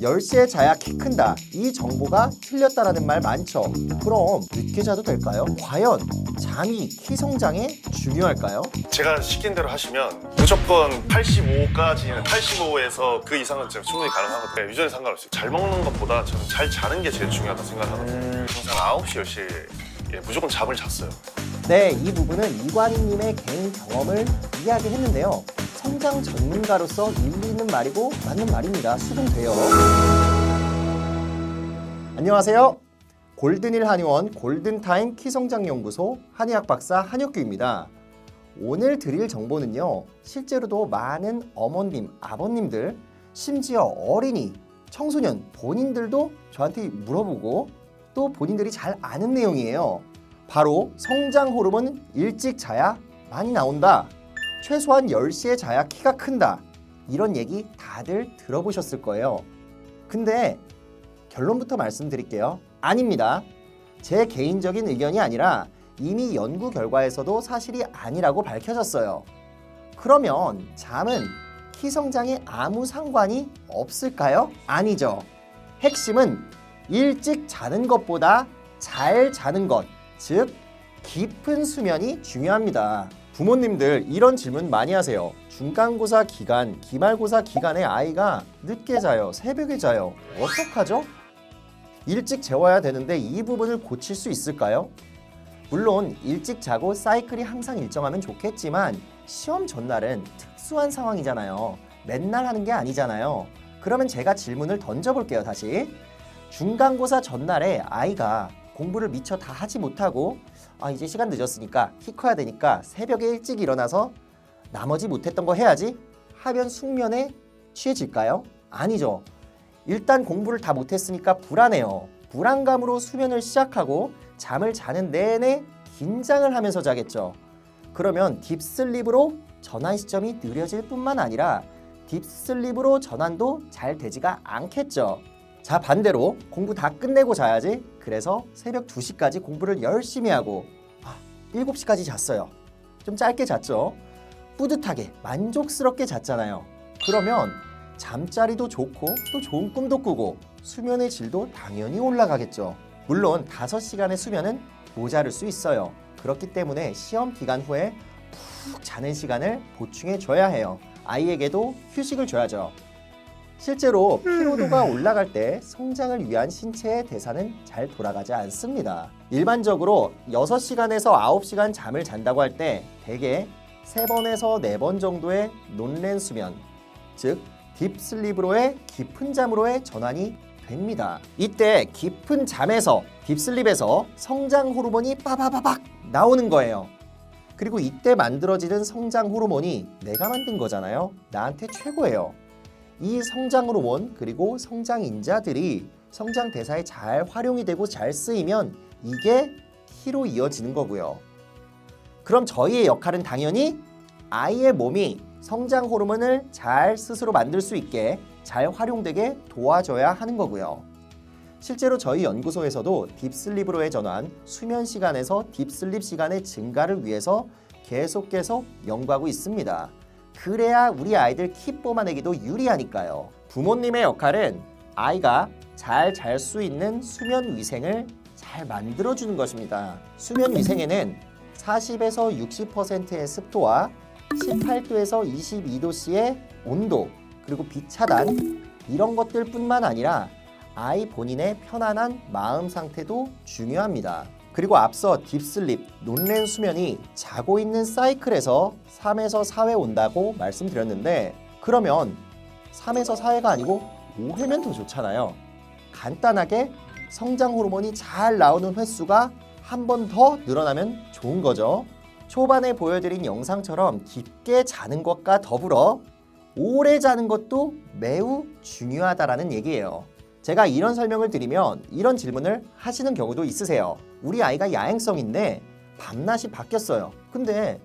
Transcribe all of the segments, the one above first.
10시에 자야 키 큰다. 이 정보가 틀렸다라는 말 많죠. 그럼 늦게 자도 될까요? 과연 잠이 키 성장에 중요할까요? 제가 시킨 대로 하시면 무조건 85까지는 85에서 그 이상은 제가 충분히 가능하거든요. 유전에 상관없어요. 잘 먹는 것보다 저는 잘 자는 게 제일 중요하다 생각하거든요. 음, 항상 9시, 10시에 예, 무조건 잠을 잤어요. 네, 이 부분은 이관희님의 개인 경험을 이야기했는데요. 성장 전문가로서 일리 있는 말이고 맞는 말입니다. 수긍돼요. 안녕하세요. 골든일 한의원 골든타임 키성장연구소 한의학 박사 한혁규입니다. 오늘 드릴 정보는요. 실제로도 많은 어머님, 아버님들, 심지어 어린이, 청소년 본인들도 저한테 물어보고 또 본인들이 잘 아는 내용이에요. 바로 성장 호르몬 일찍 자야 많이 나온다. 최소한 10시에 자야 키가 큰다. 이런 얘기 다들 들어보셨을 거예요. 근데 결론부터 말씀드릴게요. 아닙니다. 제 개인적인 의견이 아니라 이미 연구 결과에서도 사실이 아니라고 밝혀졌어요. 그러면 잠은 키 성장에 아무 상관이 없을까요? 아니죠. 핵심은 일찍 자는 것보다 잘 자는 것, 즉 깊은 수면이 중요합니다. 부모님들 이런 질문 많이 하세요. 중간고사 기간, 기말고사 기간에 아이가 늦게 자요, 새벽에 자요. 어떡하죠? 일찍 재워야 되는데 이 부분을 고칠 수 있을까요? 물론 일찍 자고 사이클이 항상 일정하면 좋겠지만 시험 전날은 특수한 상황이잖아요. 맨날 하는 게 아니잖아요. 그러면 제가 질문을 던져볼게요, 다시. 중간고사 전날에 아이가 공부를 미처 다 하지 못하고 아 이제 시간 늦었으니까 키 커야 되니까 새벽에 일찍 일어나서 나머지 못했던 거 해야지 하면 숙면에 취해질까요? 아니죠. 일단 공부를 다 못했으니까 불안해요. 불안감으로 수면을 시작하고 잠을 자는 내내 긴장을 하면서 자겠죠. 그러면 딥슬립으로 전환 시점이 느려질 뿐만 아니라 딥슬립으로 전환도 잘 되지가 않겠죠. 자 반대로 공부 다 끝내고 자야지. 그래서 새벽 2시까지 공부를 열심히 하고 아, 7시까지 잤어요. 좀 짧게 잤죠. 뿌듯하게 만족스럽게 잤잖아요. 그러면 잠자리도 좋고 또 좋은 꿈도 꾸고 수면의 질도 당연히 올라가겠죠. 물론 5시간의 수면은 모자랄 수 있어요. 그렇기 때문에 시험 기간 후에 푹 자는 시간을 보충해 줘야 해요. 아이에게도 휴식을 줘야죠. 실제로 피로도가 올라갈 때 성장을 위한 신체의 대사는 잘 돌아가지 않습니다. 일반적으로 6시간에서 9시간 잠을 잔다고 할 때 대개 3번에서 4번 정도의 논랜 수면, 즉 딥슬립으로의 깊은 잠으로의 전환이 됩니다. 이때 깊은 잠에서 딥슬립에서 성장 호르몬이 빠바바박 나오는 거예요. 그리고 이때 만들어지는 성장 호르몬이 내가 만든 거잖아요. 나한테 최고예요. 이 성장 호르몬 그리고 성장 인자들이 성장 대사에 잘 활용이 되고 잘 쓰이면 이게 키로 이어지는 거고요. 그럼 저희의 역할은 당연히 아이의 몸이 성장 호르몬을 잘 스스로 만들 수 있게 잘 활용되게 도와줘야 하는 거고요. 실제로 저희 연구소에서도 딥슬립으로의 전환, 수면 시간에서 딥슬립 시간의 증가를 위해서 계속 계속 연구하고 있습니다. 그래야 우리 아이들 키 뽑아내기도 유리하니까요. 부모님의 역할은 아이가 잘 잘 수 있는 수면 위생을 잘 만들어주는 것입니다. 수면 위생에는 40에서 60%의 습도와 18도에서 22도씨의 온도, 그리고 빛 차단 이런 것들 뿐만 아니라 아이 본인의 편안한 마음 상태도 중요합니다. 그리고 앞서 딥슬립, 논랜 수면이 자고 있는 사이클에서 3에서 4회 온다고 말씀드렸는데 그러면 3에서 4회가 아니고 5회면 더 좋잖아요. 간단하게 성장 호르몬이 잘 나오는 횟수가 한 번 더 늘어나면 좋은 거죠. 초반에 보여드린 영상처럼 깊게 자는 것과 더불어 오래 자는 것도 매우 중요하다라는 얘기예요. 제가 이런 설명을 드리면 이런 질문을 하시는 경우도 있으세요. 우리 아이가 야행성인데 밤낮이 바뀌었어요. 근데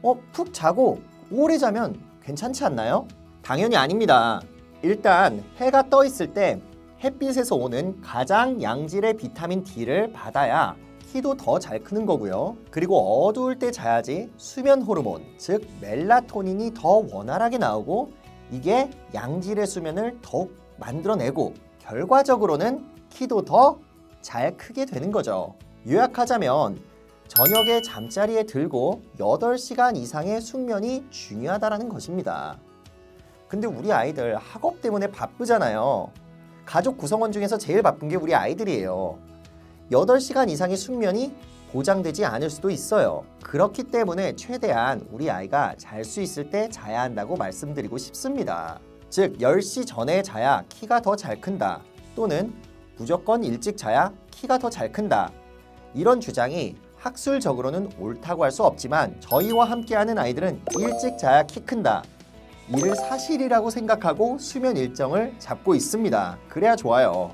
어, 푹 자고 오래 자면 괜찮지 않나요? 당연히 아닙니다. 일단 해가 떠 있을 때 햇빛에서 오는 가장 양질의 비타민 D를 받아야 키도 더 잘 크는 거고요. 그리고 어두울 때 자야지 수면 호르몬, 즉 멜라토닌이 더 원활하게 나오고 이게 양질의 수면을 더욱 만들어내고 결과적으로는 키도 더 잘 크게 되는 거죠. 요약하자면 저녁에 잠자리에 들고 8시간 이상의 숙면이 중요하다라는 것입니다. 근데 우리 아이들 학업 때문에 바쁘잖아요. 가족 구성원 중에서 제일 바쁜 게 우리 아이들이에요. 8시간 이상의 숙면이 보장되지 않을 수도 있어요. 그렇기 때문에 최대한 우리 아이가 잘 수 있을 때 자야 한다고 말씀드리고 싶습니다. 즉, 10시 전에 자야 키가 더 잘 큰다. 또는 무조건 일찍 자야 키가 더 잘 큰다. 이런 주장이 학술적으로는 옳다고 할 수 없지만 저희와 함께하는 아이들은 일찍 자야 키 큰다. 이를 사실이라고 생각하고 수면 일정을 잡고 있습니다. 그래야 좋아요.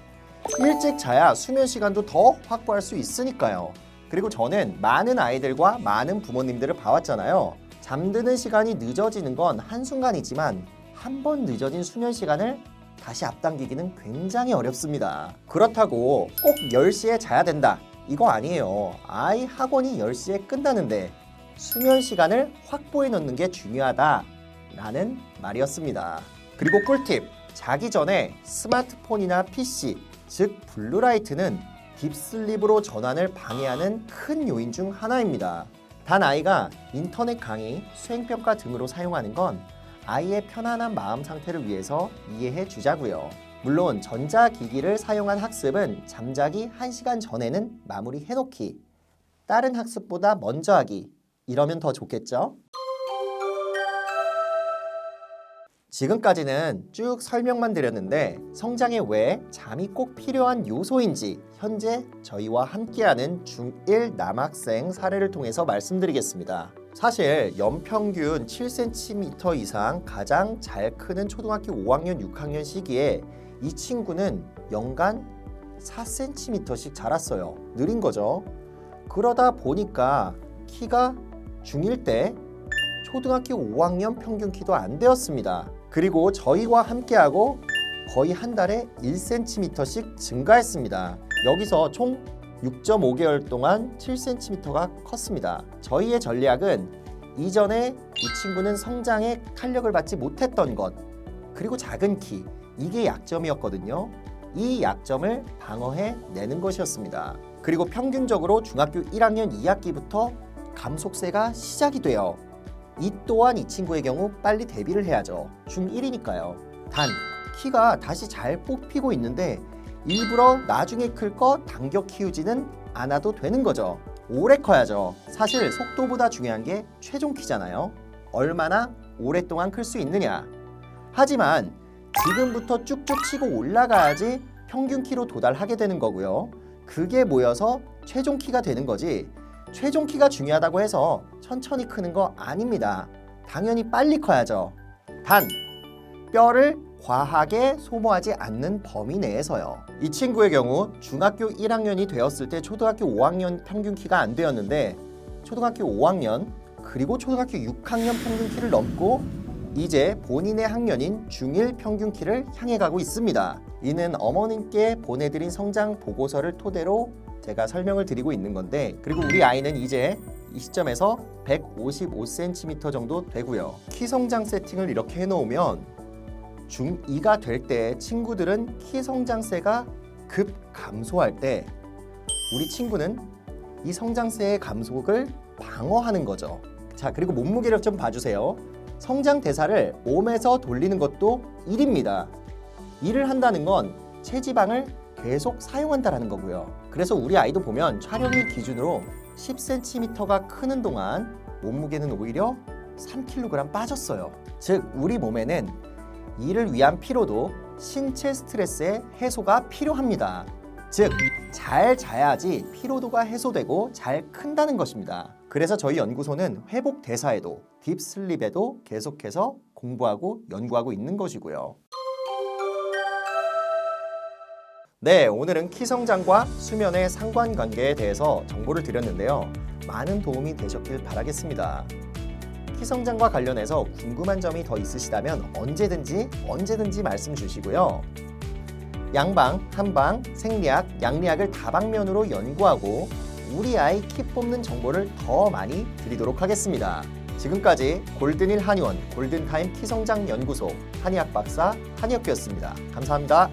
일찍 자야 수면 시간도 더 확보할 수 있으니까요. 그리고 저는 많은 아이들과 많은 부모님들을 봐왔잖아요. 잠드는 시간이 늦어지는 건 한순간이지만 한 번 늦어진 수면 시간을 다시 앞당기기는 굉장히 어렵습니다. 그렇다고 꼭 10시에 자야 된다. 이거 아니에요. 아이 학원이 10시에 끝나는데 수면 시간을 확보해 놓는 게 중요하다. 라는 말이었습니다. 그리고 꿀팁. 자기 전에 스마트폰이나 PC, 즉 블루라이트는 딥슬립으로 전환을 방해하는 큰 요인 중 하나입니다. 단 아이가 인터넷 강의, 수행평가 등으로 사용하는 건 아이의 편안한 마음 상태를 위해서 이해해 주자고요. 물론 전자기기를 사용한 학습은 잠자기 1시간 전에는 마무리해 놓기. 다른 학습보다 먼저 하기. 이러면 더 좋겠죠? 지금까지는 쭉 설명만 드렸는데 성장에 왜 잠이 꼭 필요한 요소인지 현재 저희와 함께하는 중1 남학생 사례를 통해서 말씀드리겠습니다. 사실 연평균 7cm 이상 가장 잘 크는 초등학교 5학년, 6학년 시기에 이 친구는 연간 4cm씩 자랐어요. 느린 거죠. 그러다 보니까 키가 중1 때 초등학교 5학년 평균 키도 안 되었습니다. 그리고 저희와 함께하고 거의 한 달에 1cm씩 증가했습니다. 여기서 총 6.5개월 동안 7cm가 컸습니다. 저희의 전략은 이전에 이 친구는 성장에 탄력을 받지 못했던 것, 그리고 작은 키, 이게 약점이었거든요. 이 약점을 방어해 내는 것이었습니다. 그리고 평균적으로 중학교 1학년 2학기부터 감속세가 시작이 돼요. 이 또한 이 친구의 경우 빨리 데뷔를 해야죠. 중1이니까요. 단, 키가 다시 잘 뽑히고 있는데 일부러 나중에 클 거 당겨 키우지는 않아도 되는 거죠. 오래 커야죠. 사실 속도보다 중요한 게 최종 키잖아요. 얼마나 오랫동안 클 수 있느냐. 하지만 지금부터 쭉쭉 치고 올라가야지 평균 키로 도달하게 되는 거고요. 그게 모여서 최종 키가 되는 거지. 최종 키가 중요하다고 해서 천천히 크는 거 아닙니다. 당연히 빨리 커야죠. 단, 뼈를 과하게 소모하지 않는 범위 내에서요. 이 친구의 경우 중학교 1학년이 되었을 때 초등학교 5학년 평균 키가 안 되었는데 초등학교 5학년 그리고 초등학교 6학년 평균 키를 넘고 이제 본인의 학년인 중1 평균 키를 향해 가고 있습니다. 이는 어머님께 보내드린 성장 보고서를 토대로 제가 설명을 드리고 있는 건데 그리고 우리 아이는 이제 이 시점에서 155cm 정도 되고요. 키 성장 세팅을 이렇게 해놓으면 중2가 될 때 친구들은 키 성장세가 급 감소할 때 우리 친구는 이 성장세의 감속을 방어하는 거죠. 자, 그리고 몸무게를 좀 봐주세요. 성장 대사를 몸에서 돌리는 것도 일입니다. 일을 한다는 건 체지방을 계속 사용한다라는 거고요. 그래서 우리 아이도 보면 촬영일 기준으로 10cm가 크는 동안 몸무게는 오히려 3kg 빠졌어요. 즉, 우리 몸에는 이를 위한 피로도 신체 스트레스의 해소가 필요합니다. 즉, 잘 자야지 피로도가 해소되고 잘 큰다는 것입니다. 그래서 저희 연구소는 회복 대사에도 딥슬립에도 계속해서 공부하고 연구하고 있는 것이고요. 네, 오늘은 키 성장과 수면의 상관관계에 대해서 정보를 드렸는데요. 많은 도움이 되셨길 바라겠습니다. 키 성장과 관련해서 궁금한 점이 더 있으시다면 언제든지 언제든지 말씀 주시고요. 양방, 한방, 생리학, 양리학을 다방면으로 연구하고 우리 아이 키 뽑는 정보를 더 많이 드리도록 하겠습니다. 지금까지 골든일 한의원 골든타임 키성장 연구소 한의학 박사 한의학교였습니다. 감사합니다.